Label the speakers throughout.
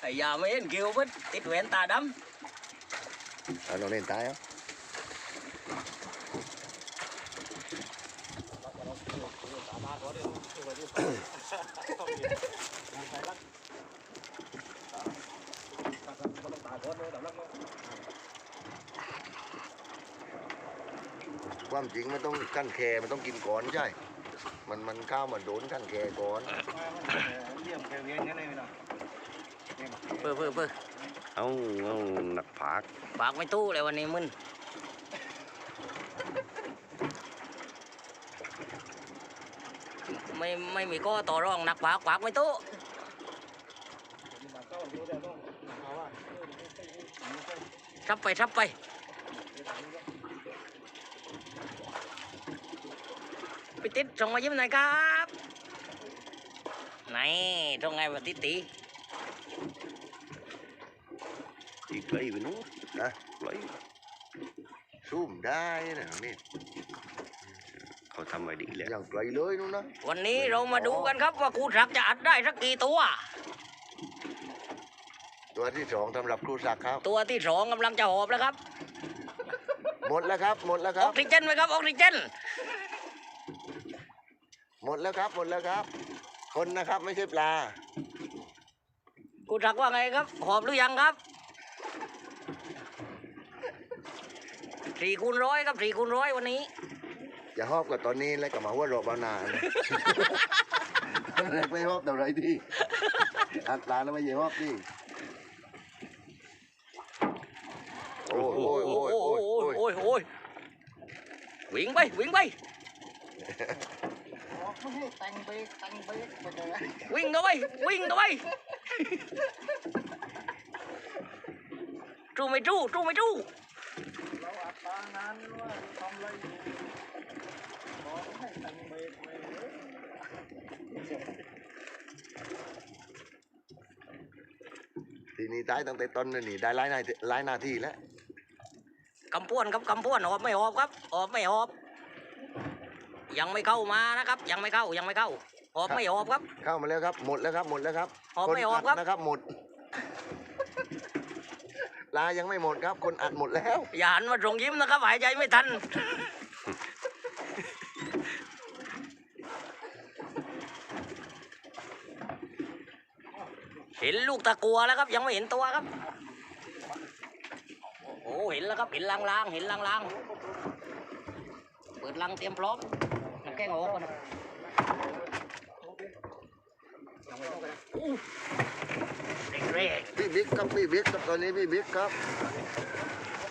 Speaker 1: ไอ้ยาไม่เห็นคิวเพิ่นติดแหวนตาด
Speaker 2: เอาน้องเล่นตายเอาความจริงมันต้องขั้นแคมันต้องกินก่อนใช่ มันมันข้าวมันโดนขั้นแคก่อน
Speaker 3: เยี่ยมแค่เวียนงั้นเลยพี่น้องำ
Speaker 1: เพื่อเพื่อเพื่อ
Speaker 2: เอาเอาหนักผาก
Speaker 1: ปากไม่ตู้เลยวันนี้มึนไม่ไม่มีก็ต่อรองหนักปากปากไม่ตู้
Speaker 3: มาเก้าดูได้ต้องเอาว่า
Speaker 1: ทับไปทับไป ไปติดส่งมายิ้มหน่อยครับไหนตรงไงมาติดตี
Speaker 2: อีกไกลไปนู้นนะไกลซูมได้นะนี่เขาทำไว้ดีแล้วอย่างไกลเลยนู้นนะ
Speaker 1: วันนี้เรามาดูกันครับว่าครูศักดิ์จะอัดได้สักกี่ตัว
Speaker 2: ตัวที่สองสำหรับครูศักดิ์ครับ
Speaker 1: ตัวที่สองกำลังจะหอบแล้วครับ
Speaker 2: หมดแล้วครับ หมดแล้วค
Speaker 1: อ
Speaker 2: รั
Speaker 1: อบกซิเจนไหมครับออกซิเจน
Speaker 2: หมดแล้วครับ หมดแล้วครับ คนนะครับไม่ใช่ปลา
Speaker 1: ครูศักดิ์ว่าไงครับ หอบหรือยังครับสี่คูณร้อยครับสี่คูณร้อยวันนี้
Speaker 2: อย่าหอบกับตอนนี้แล้วก็มาหัวโรบานานะ ไม่หอบแต่ไรที่อัตราแล้วไม่ใช่หอบที่โอ้ยโอ้ยโอ้ยโอ้ยโอ้ย
Speaker 1: โอ้ยโอ้ยวิ่งไปวิ่งไป
Speaker 3: แต่งเบรกแต่งเบรกไปเลย
Speaker 1: วิ่งเข้าไปวิ่งเข้าไปจูไม่จูจูไม่จู
Speaker 3: เราอัดตานานว่าทำอะไรอยู่บอกให้แต่งเบรกไปเลย
Speaker 2: ทีนี้ตายตั้งแต่ต้นเลยนี่ได้หลายหนาทีหลายนาทีแล้ว
Speaker 1: กำป้วนครับกำป้วนหอบไม่หอบครับหอบไม่หอบ ยังไม่เข้ามานะครับ ยังไม่เข้ายังไม่เข้าหอบไม่หอบครับ
Speaker 2: เข้ามาแล้วครับ หมดแล้วครับ หมดแล้วครับ
Speaker 1: หอบ
Speaker 2: คน
Speaker 1: ไม่หอบ
Speaker 2: อัด
Speaker 1: ครับ
Speaker 2: นะครับ หมดลายังไม่หมดครับ คนอัดหมดแล้ว
Speaker 1: อย่าหันมาส่งยิ้มนะครับหายใจไม่ทัน เห็นลูกตะกัวแล้วครับ ยังไม่เห็นตัวครับ โอ้เห็นแล้วครับ เห็นลางๆ เห็นลางๆเปิดลังเตรียมพร้อมน้ำแกงโอ้ก่อนอู้เร่ง
Speaker 2: พี่บิ๊กครับพี่บิ๊กครับตอนนี้พี่บิ๊กครับ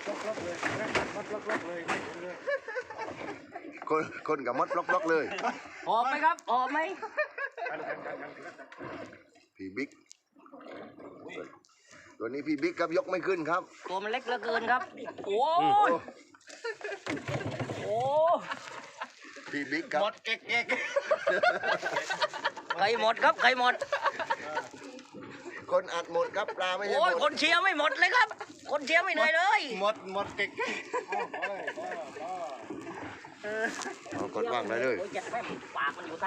Speaker 3: ล็อกๆเลยมัดล็อกๆเลยไม่เห็นเลย
Speaker 2: คนคนกับมดล็อกๆเลย
Speaker 1: ๆหอบไหมครับหอบไหม
Speaker 2: พี่บิ๊กตัวนี้พี่บิ๊กครับยกไม่ขึ้นครับ
Speaker 1: ตัวมันเล็กเหลือเกินครับ โอ้ยโอ้
Speaker 2: พี่บิ๊กครับ
Speaker 3: หมดเก๊ก
Speaker 1: ใครหมดครับใครหมด
Speaker 2: คนอัดหมดครับปลาไม่ใช่
Speaker 1: โอ้ย
Speaker 2: หม
Speaker 1: ค
Speaker 2: ด
Speaker 1: นเชียร์ไม่หมดเลยครับ คนเชียร์ไม่เหนื่อยเลย
Speaker 3: หมดหมดเก๊ก
Speaker 2: เอากดว่างได้เลย
Speaker 1: โอ้ยจะแม่งปากมันอยู่ทาง